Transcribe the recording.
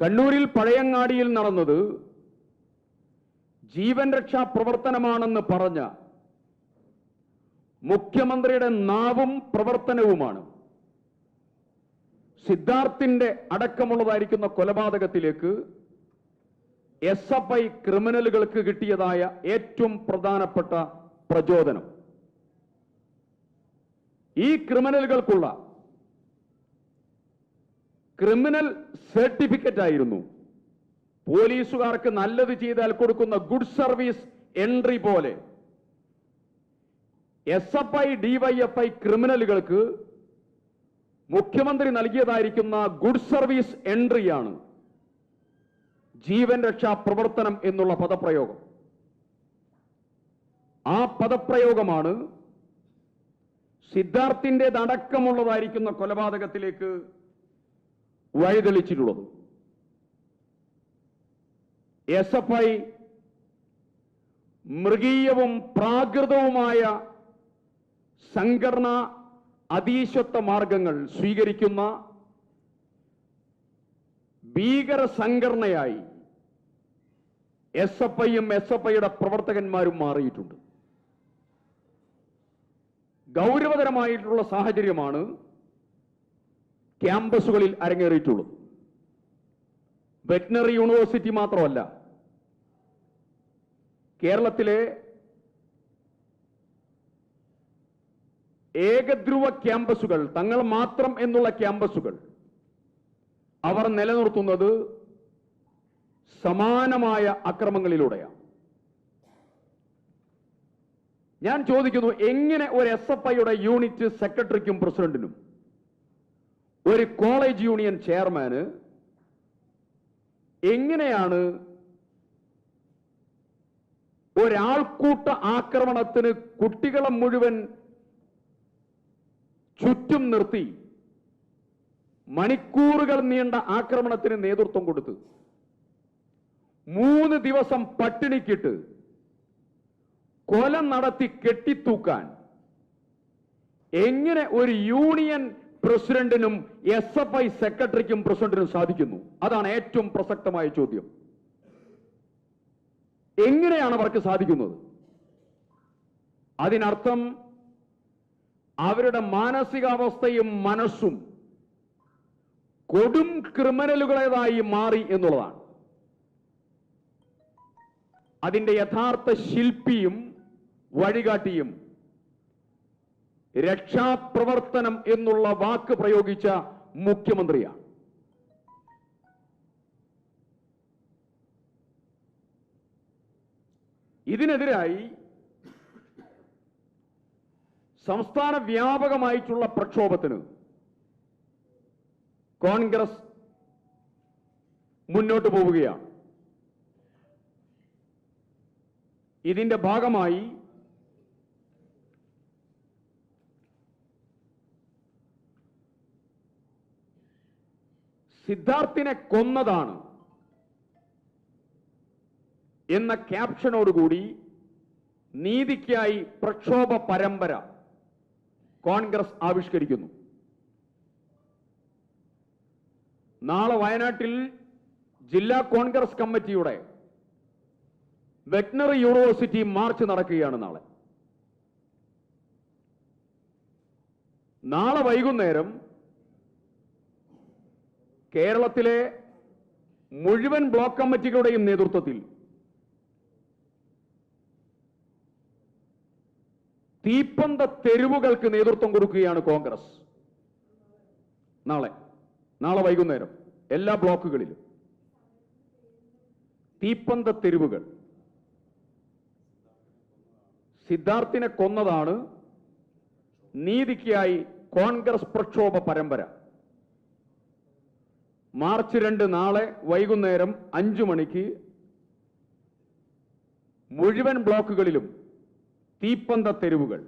കണ്ണൂരിൽ പഴയങ്ങാടിയിൽ നടന്നത് ജീവൻ രക്ഷാ പ്രവർത്തനമാണെന്ന് പറഞ്ഞ മുഖ്യമന്ത്രിയുടെ നാവും പ്രവർത്തനവുമാണ്. സിദ്ധാർത്ഥിന്റെ അടക്കമുള്ളതായിരിക്കുന്ന കൊലപാതകത്തിലേക്ക് എസ് എഫ് ഐ ക്രിമിനലുകൾക്ക് കിട്ടിയതായ ഏറ്റവും പ്രധാനപ്പെട്ട പ്രചോദനം. ഈ ക്രിമിനലുകൾക്കുള്ള ക്രിമിനൽ സർട്ടിഫിക്കറ്റ് ആയിരുന്നു. പോലീസുകാർക്ക് നല്ലത് ചെയ്താൽ കൊടുക്കുന്ന ഗുഡ് സർവീസ് എൻട്രി പോലെ. എസ് എഫ് ഐ ഡിവൈഎഫ്ഐ ക്രിമിനലുകൾക്ക് മുഖ്യമന്ത്രി നൽകിയതായിരിക്കുന്ന ഗുഡ് സർവീസ് എൻട്രിയാണ് ജീവൻ രക്ഷാ പ്രവർത്തനം എന്നുള്ള പദപ്രയോഗം. ആ പദപ്രയോഗമാണ് സിദ്ധാർത്ഥിന്റെതടക്കമുള്ളതായിരിക്കുന്ന കൊലപാതകത്തിലേക്ക് വഴിതെളിച്ചിട്ടുള്ളത്. എസ് എഫ് ഐ മൃഗീയവും പ്രാകൃതവുമായ സംഘടന അതീശത്വ മാർഗങ്ങൾ സ്വീകരിക്കുന്ന ഭീകര സംഘടനയായി എസ് എഫ് ഐയും എസ് എഫ് ഐയുടെ പ്രവർത്തകന്മാരും മാറിയിട്ടുണ്ട്. ഗൗരവതരമായിട്ടുള്ള സാഹചര്യമാണ് ക്യാമ്പസുകളിൽ അരങ്ങേറിയിട്ടുള്ളൂ. വെറ്റിനറി യൂണിവേഴ്സിറ്റി മാത്രമല്ല കേരളത്തിലെ ഏകധ്രുവ ക്യാമ്പസുകൾ തങ്ങൾ മാത്രം എന്നുള്ള ക്യാമ്പസുകൾ അവർ നിലനിർത്തുന്നത് സമാനമായ അക്രമങ്ങളിലൂടെയാണ്. ഞാൻ ചോദിക്കുന്നു എങ്ങനെ ഒരു എസ് എഫ് ഐയുടെ യൂണിറ്റ് സെക്രട്ടറിക്കും പ്രസിഡന്റിനും? ഒരു കോളേജ് യൂണിയൻ ചെയർമാന് എങ്ങനെയാണ് ഒരാൾക്കൂട്ട ആക്രമണത്തിന് കുട്ടികളെ മുഴുവൻ ചുറ്റും നിർത്തി മണിക്കൂറുകൾ നീണ്ട ആക്രമണത്തിന് നേതൃത്വം കൊടുത്ത് മൂന്ന് ദിവസം പട്ടിണിക്കിട്ട് കൊല നടത്തി കെട്ടിത്തൂക്കാൻ എങ്ങനെ ഒരു യൂണിയൻ പ്രസിഡന്റിനും എസ് എഫ് ഐ സെക്രട്ടറിക്കും പ്രസിഡന്റിനും സാധിക്കുന്നു. അതാണ് ഏറ്റവും പ്രസക്തമായ ചോദ്യം. എങ്ങനെയാണ് അവർക്ക് സാധിക്കുന്നത്? അതിനർത്ഥം അവരുടെ മാനസികാവസ്ഥയും മനസ്സും കൊടും ക്രിമിനലുകളേതായി മാറി എന്നുള്ളതാണ്. അതിന്റെ യഥാർത്ഥ ശില്പിയും വഴികാട്ടിയും രക്ഷാപ്രവർത്തനം എന്നുള്ള വാക്ക് പ്രയോഗിച്ച മുഖ്യമന്ത്രിയാണ് ഇതിനെതിരായി സംസ്ഥാന വ്യാപകമായിട്ടുള്ള പ്രക്ഷോഭത്തിന് കോൺഗ്രസ് മുന്നോട്ട് പോവുകയാണ്. ഇതിന്റെ ഭാഗമായി സിദ്ധാർത്ഥിനെ കൊന്നതാണ് എന്ന ക്യാപ്ഷനോടുകൂടി നീതിക്കായി പ്രക്ഷോഭ പരമ്പര കോൺഗ്രസ് ആവിഷ്കരിക്കുന്നു. നാളെ വയനാട്ടിൽ ജില്ലാ കോൺഗ്രസ് കമ്മിറ്റിയുടെ വെറ്റിനറി യൂണിവേഴ്സിറ്റി മാർച്ച് നടക്കുകയാണ് നാളെ. നാളെ വൈകുന്നേരം കേരളത്തിലെ മുഴുവൻ ബ്ലോക്ക് കമ്മിറ്റികളുടെയും നേതൃത്വത്തിൽ തീപ്പന്ത തെരുവുകൾക്ക് നേതൃത്വം കൊടുക്കുകയാണ് കോൺഗ്രസ്. നാളെ നാളെ വൈകുന്നേരം എല്ലാ ബ്ലോക്കുകളിലും തീപ്പന്ത തെരുവുകൾ സിദ്ധാർത്ഥിനെ കൊന്നതാണ് നീതിക്കായി കോൺഗ്രസ് പ്രക്ഷോഭ പരമ്പര. മാർച്ച് രണ്ട് നാളെ വൈകുന്നേരം അഞ്ചു മണിക്ക് മുഴുവൻ ബ്ലോക്കുകളിലും തീപ്പന്ത തെരുവുകൾ